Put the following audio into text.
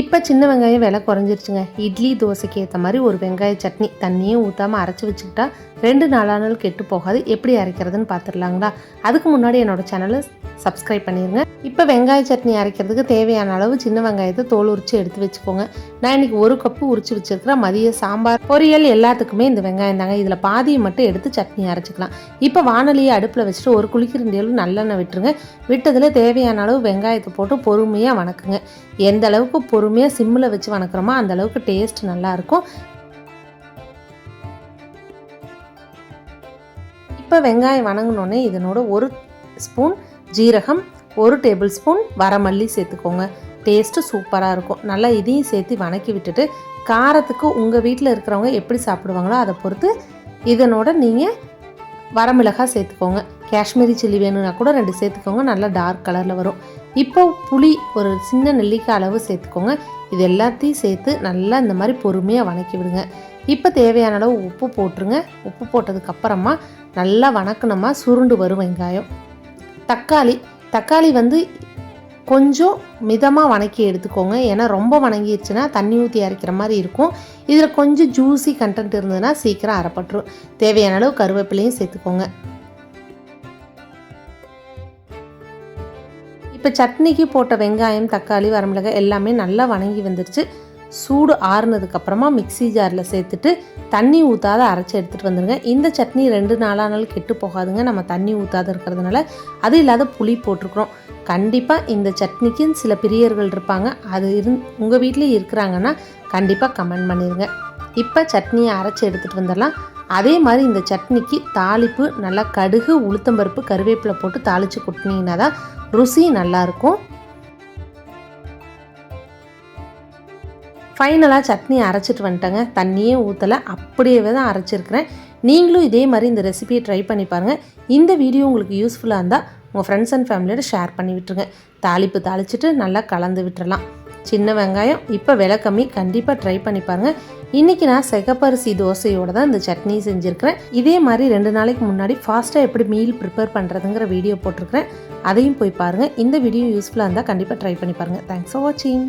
இப்போ சின்ன வெங்காயம் விலை குறைஞ்சிருச்சுங்க. இட்லி தோசைக்கு ஏற்ற மாதிரி ஒரு வெங்காய சட்னி தண்ணியும் ஊற்றாமல் அரைச்சி வச்சுக்கிட்டா ரெண்டு நாளானாலும் கெட்டு போகாது. எப்படி அரைக்கிறதுன்னு பார்த்துடலாங்களா அதுக்கு முன்னாடி என்னோட சேனலை சப்ஸ்கிரைப் பண்ணிடுங்க இப்போ வெங்காய சட்னி அரைக்கிறதுக்கு தேவையான அளவு சின்ன வெங்காயத்தை தோல் உரித்து எடுத்து வச்சுக்கோங்க. நான் இன்னைக்கு ஒரு கப்பு உரிச்சு வச்சிருக்கிறேன் மதிய சாம்பார் பொரியல் எல்லாத்துக்குமே இந்த வெங்காயம் தாங்க. இதில் பாதியை மட்டும் எடுத்து சட்னி அரைச்சிக்கலாம். இப்போ வானொலியை அடுப்பில் வச்சுட்டு ஒரு குளிக்கிற நல்லெண்ணெய் விட்டுருங்க. விட்டதில் தேவையான அளவு வெங்காயத்தை போட்டு பொறுமையாக வணக்குங்க. எந்த அளவுக்கு பொறுமையாக சிம்மில் வச்சு வணக்குறோமோ அந்த அளவுக்கு டேஸ்ட் நல்லாயிருக்கும் இப்போ வெங்காயம் வணங்கினோடனே இதனோட ஒரு ஸ்பூன் ஜீரகம் ஒரு டேபிள் ஸ்பூன் வரமல்லி சேர்த்துக்கோங்க. டேஸ்ட்டு சூப்பராக இருக்கும். நல்லா இதையும் சேர்த்து வணக்கி விட்டுட்டு காரத்துக்கு உங்கள் வீட்டில் இருக்கிறவங்க எப்படி சாப்பிடுவாங்களோ அதை பொறுத்து இதனோட நீங்கள் வரமிளகாய் சேர்த்துக்கோங்க. காஷ்மீரி சில்லி வேணும்னா கூட ரெண்டு சேர்த்துக்கோங்க. நல்லா டார்க் கலரில் வரும். இப்போ புளி ஒரு சின்ன நெல்லிக்காய் அளவு சேர்த்துக்கோங்க. இது எல்லாத்தையும் சேர்த்து நல்லா இந்த மாதிரி பொறுமையாக வணக்கி விடுங்க. இப்போ தேவையான அளவு உப்பு போட்டுருங்க. உப்பு போட்டதுக்கப்புறமா நல்லா வணக்கணுமா சுருண்டு வரும் வெங்காயம். தக்காளி. தக்காளி வந்து கொஞ்சம் மிதமாக வணக்கி எடுத்துக்கோங்க. ஏன்னா ரொம்ப வணங்கிடுச்சுன்னா தண்ணி ஊற்றி அரைக்கிற மாதிரி இருக்கும். இதில் கொஞ்சம் ஜூஸி கண்டென்ட் இருந்ததுன்னா சீக்கிரம் அரைப்பட்டுரும். தேவையான அளவு கருவேப்பிலையும் சேர்த்துக்கோங்க. இப்போ சட்னிக்கு போட்ட வெங்காயம் தக்காளி வரமிளகாய் எல்லாமே நல்லா வணங்கி வந்துருச்சு. சூடு ஆறுனதுக்கப்புறமா மிக்ஸி ஜாரில் சேர்த்துட்டு தண்ணி ஊற்றாத அரைச்சி எடுத்துகிட்டு வந்துடுங்க இந்த சட்னி ரெண்டு நாளானாலும் கெட்டு போகாதுங்க. நம்ம தண்ணி ஊற்றாத இருக்கிறதுனால அது இல்லாத புளி போட்டிருக்கிறோம். கண்டிப்பாக இந்த சட்னிக்குன்னு சில பிரியர்கள் இருப்பாங்க. அது இருந் உங்கள் வீட்லேயும் இருக்கிறாங்கன்னா கண்டிப்பாக கமெண்ட் பண்ணிடுங்க இப்போ சட்னியை அரைச்சி எடுத்துகிட்டு வந்துடலாம். அதே மாதிரி இந்த சட்னிக்கு தாளிப்பு நல்லா கடுகு உளுத்தம்பருப்பு கருவேப்பிலை போட்டு தாளித்து கொட்டினீங்கன்னா தான் ருசி நல்லாயிருக்கும் ஃபைனலாக சட்னி அரைச்சிட்டு வந்துட்டேங்க. தண்ணியே ஊற்றலை அப்படியே தான் அரைச்சிருக்கிறேன். நீங்களும் இதே மாதிரி இந்த ரெசிபியை ட்ரை பண்ணி பாருங்கள் இந்த வீடியோ உங்களுக்கு யூஸ்ஃபுல்லாக இருந்தால் உங்கள் ஃப்ரெண்ட்ஸ் அண்ட் ஃபேமிலியோட ஷேர் பண்ணி விட்டுருங்க. தாளிப்பு தாளிச்சிட்டு நல்லா கலந்து விட்டுறலாம். சின்ன வெங்காயம் இப்போ விலை கம்மி கண்டிப்பாக ட்ரை பண்ணி பாருங்கள் இன்றைக்கி நான் செகப்பரிசி தோசையோடு தான் இந்த சட்னி செஞ்சுருக்கிறேன். இதே மாதிரி ரெண்டு நாளைக்கு முன்னாடி ஃபாஸ்ட்டாக எப்படி மீல் ப்ரிப்பேர் பண்ணுறதுங்கிற வீடியோ போட்டிருக்கிறேன். அதையும் போய் பாருங்கள் இந்த வீடியோ யூஸ்ஃபுல்லாக இருந்தால் கண்டிப்பாக ட்ரை பண்ணி பாருங்கள் தேங்க்ஸ் ஃபார் வாட்சிங்